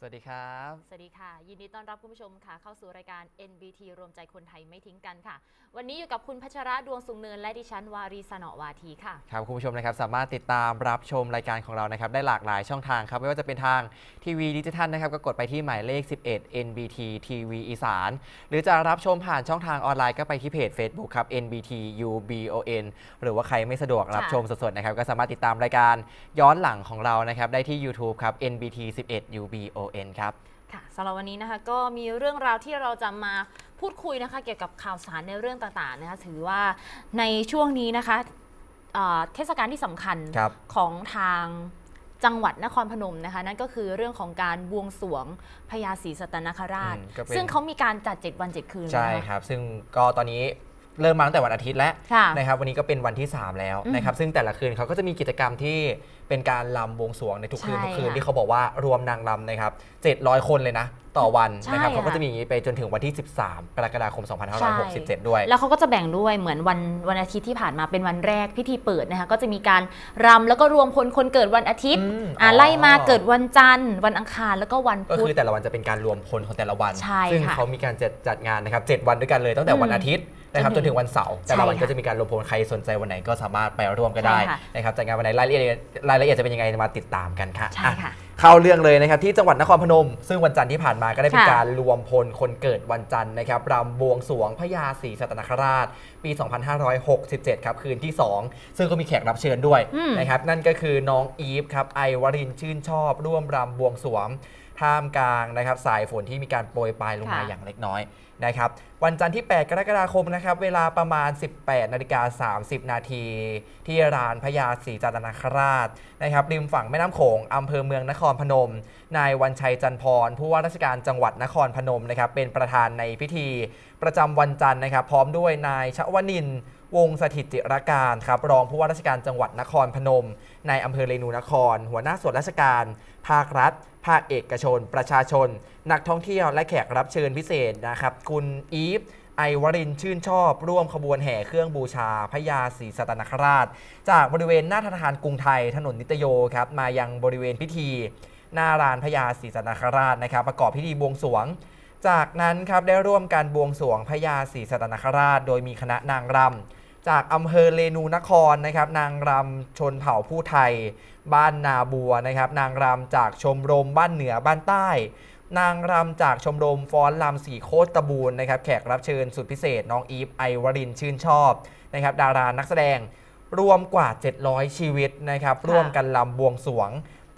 สวัสดีครับ สวัสดีค่ะ ยินดีต้อนรับคุณผู้ชมค่ะ เข้าสู่รายการ NBT รวมใจคนไทยไม่ทิ้งกันค่ะ วันนี้อยู่กับคุณพัชระดวงสุงเนิน และดิฉันวารีสนอวาทีค่ะ ครับคุณผู้ชมนะครับ สามารถติดตามรับชมรายการของเรานะครับได้หลากหลายช่องทางครับ ไม่ว่าจะเป็นทางทีวีดิจิทัลนะครับ ก็กดไปที่หมายเลข 11 NBT TV อีสาน หรือจะรับชมผ่านช่องทางออนไลน์ก็ไปที่เพจ Facebook ครับ NBT UBON หรือว่าใครไม่สะดวกรับชมสดๆนะครับก็สามารถติดตามรายการย้อนหลังของเรานะครับได้ที่ YouTube ครับ NBT 11 UBON ครับค่ะสำหรับวันนี้นะคะก็มีเรื่องราวที่เราจะมาพูดคุยนะคะ เกี่ยวกับข่าวสารในเรื่องต่างๆนะคะถือว่าในช่วงนี้นะคะเอ่อเทศกาลที่สำคัญครับของทางจังหวัดนครพนมนะคะนั่นก็คือเรื่องของการบวงสรวงพญาศรีสัตนคราชอืมก็เป็นซึ่งเขามีการจัด 7 วัน 7 คืนใช่นะคะครับ ซึ่งก็ตอนนี้เริ่มมาตั้งแต่วันอาทิตย์แล้วค่ะนะครับวันนี้ก็เป็นวันที่ 3 แล้วอืมนะครับซึ่งแต่ละคืนเขาก็จะมีกิจกรรมที่ เป็นการลำบวงสรวงในทุกคืนใช่ทุกคืนค่ะที่เขาบอกว่ารวมนางลำนะครับ700 คนเลยนะ ต่อวันใช่นะครับเขาก็ค่ะ จะมีอย่างนี้ไปจนถึงวันที่ 13 กรกฎาคม 2567 ด้วย แล้วเขาก็จะแบ่งด้วยเหมือนวันวันอาทิตย์ที่ผ่านมาเป็นวันแรกพิธีเปิดนะคะก็จะมีการรำแล้วก็รวมคนคนเกิดวันอาทิตย์อืมอ่าอ๋อ ไล่มาเกิดวันจันทร์ วันอังคารแล้วก็วันก็พุธคือแต่ละวันจะเป็นการรวมพลของแต่ละวัน ใช่ซึ่งค่ะเขามีการจัดจัดงานนะครับ 7 วันด้วยกันเลยตั้งแต่วันอืมอาทิตย์นะครับจจนนถึถึงงวันเสาร์แต่ละวันใช่ค่ะก็จะมีการรวมพลใครสนใจวันไหนก็สามารถไปร่วมก็ได้ใช่ค่ะ นะครับจัดงานวันไหนรายละเอียดรายละเอียดจะเป็นยังไงมาติดตามกันค่ะใช่อะค่ะ เข้าเรื่องเลยนะครับที่จังหวัดนครพนม ซึ่งวันจันทร์ที่ผ่านมาก็ได้เป็นค่ะ การรวมพลคนเกิดวันจันทร์นะครับรำบวงสรวงพญาศรีสัตนคราช ปี 2567 ครับคืนที่ 2 ซึ่งก็มีแขกรับเชิญด้วยอืม นะครับนั่นก็คือน้องอีฟครับไอวรินทร์ชื่นชอบ ร่วมรำบวงสรวง ท่ามกลางนะครับสายฝนที่มีการโปรยปลายลงมาค่ะ อย่างเล็กน้อยนะครับวันจันทร์ที่ 8 กรกฎาคมนะครับเวลาประมาณ 18นาฬิกา30 นาที ที่ร้านพญาศรีจันทนคราชนะครับริมฝั่งแม่น้ำโขงอำเภอเมืองนครพนม นายวันชัยจันทร์พรผู้ว่าราชการจังหวัดนครพนมนะครับเป็นประธานในพิธีประจำวันจันทร์นะครับ พร้อมด้วยนายชวนินทร์วงศ์สถิตจิรการครับรองผู้ว่าราชการจังหวัดนครพนมนายอำเภอเรนูนคร หัวหน้าส่วนราชการ ภาครัฐ ภาคเอกชน ประชาชน นักท่องเที่ยวและแขกรับเชิญพิเศษนะครับ คุณอีฟไอวรินชื่นชอบ ร่วมขบวนแห่เครื่องบูชาพญาศรีสัตนคราช จากบริเวณหน้าธนาคารกรุงไทยถนนนิตโยครับมายังบริเวณพิธี หน้าลานพญาศรีสัตนคราชนะครับ ประกอบพิธีบวงสรวง จากนั้นครับได้ร่วมการบวงสรวงพญาศรีสัตนคราช โดยมีคณะนางรำ จากอำเภอเรนูนครนะครับ นางรำชนเผ่าผู้ไทย บ้านนาบัวนะครับ นางรำจากชมรมบ้านเหนือบ้านใต้ นางรำจากชมรมฟ้อนรำสีโคตรตะบูนนะครับ แขกรับเชิญสุดพิเศษ น้องอีฟไอวรินชื่นชอบนะครับ ดารานักแสดงรวมกว่า 700 ชีวิตนะครับ ร่วมกันลำบวงสวง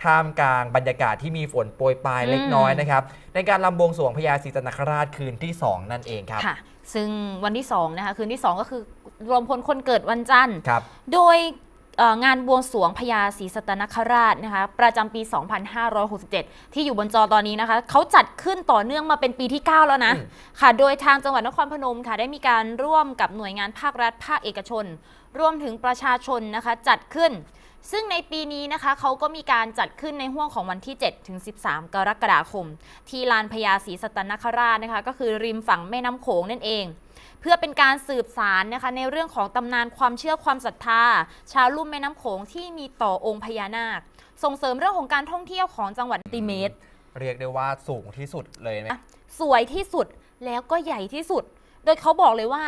ท่ามกลางบรรยากาศที่มีฝนโปรยปลายเล็กน้อยอืมนะครับในการลำบวงสรวงพญาศรีจันทคราชคืนที่ 2 นั่นเองครับค่ะ ซึ่งวันที่2นะคะคืนที่ 2 ก็คือรวมพลคนเกิดวันจันทร์ครับโดยเอ่องานบวงสรวงพญาศรีสัตนคราชนะคะประจำปี 2567 ที่อยู่บนจอตอนนี้นะคะเขาจัดขึ้นต่อเนื่องมาเป็นปีที่ 9 แล้วนะอืมค่ะ โดยทางจังหวัดนครพนมค่ะ ได้มีการร่วมกับหน่วยงานภาครัฐภาคเอกชน รวมถึงประชาชนนะคะจัดขึ้น ซึ่งในปีนี้นะคะเขาก็มีการจัดขึ้นในห่วงของวันที่ 7 ถึง 13 กรกฎาคม ที่ลานพญาศรีสัตนคราชนะคะก็คือริมฝั่งแม่น้ำโขงนั่นเอง เพื่อเป็นการสืบสารนะคะในเรื่องของตำนานความเชื่อความศรัทธา ชาวลุ่มแม่น้ำโขงที่มีต่อองค์พญานาค ส่งเสริมเรื่องของการท่องเที่ยวของจังหวัดติเมตร เรียกได้ว่าสูงที่สุดเลยไหมสวยที่สุดแล้วก็ใหญ่ที่สุด โดยเขาบอกเลยว่า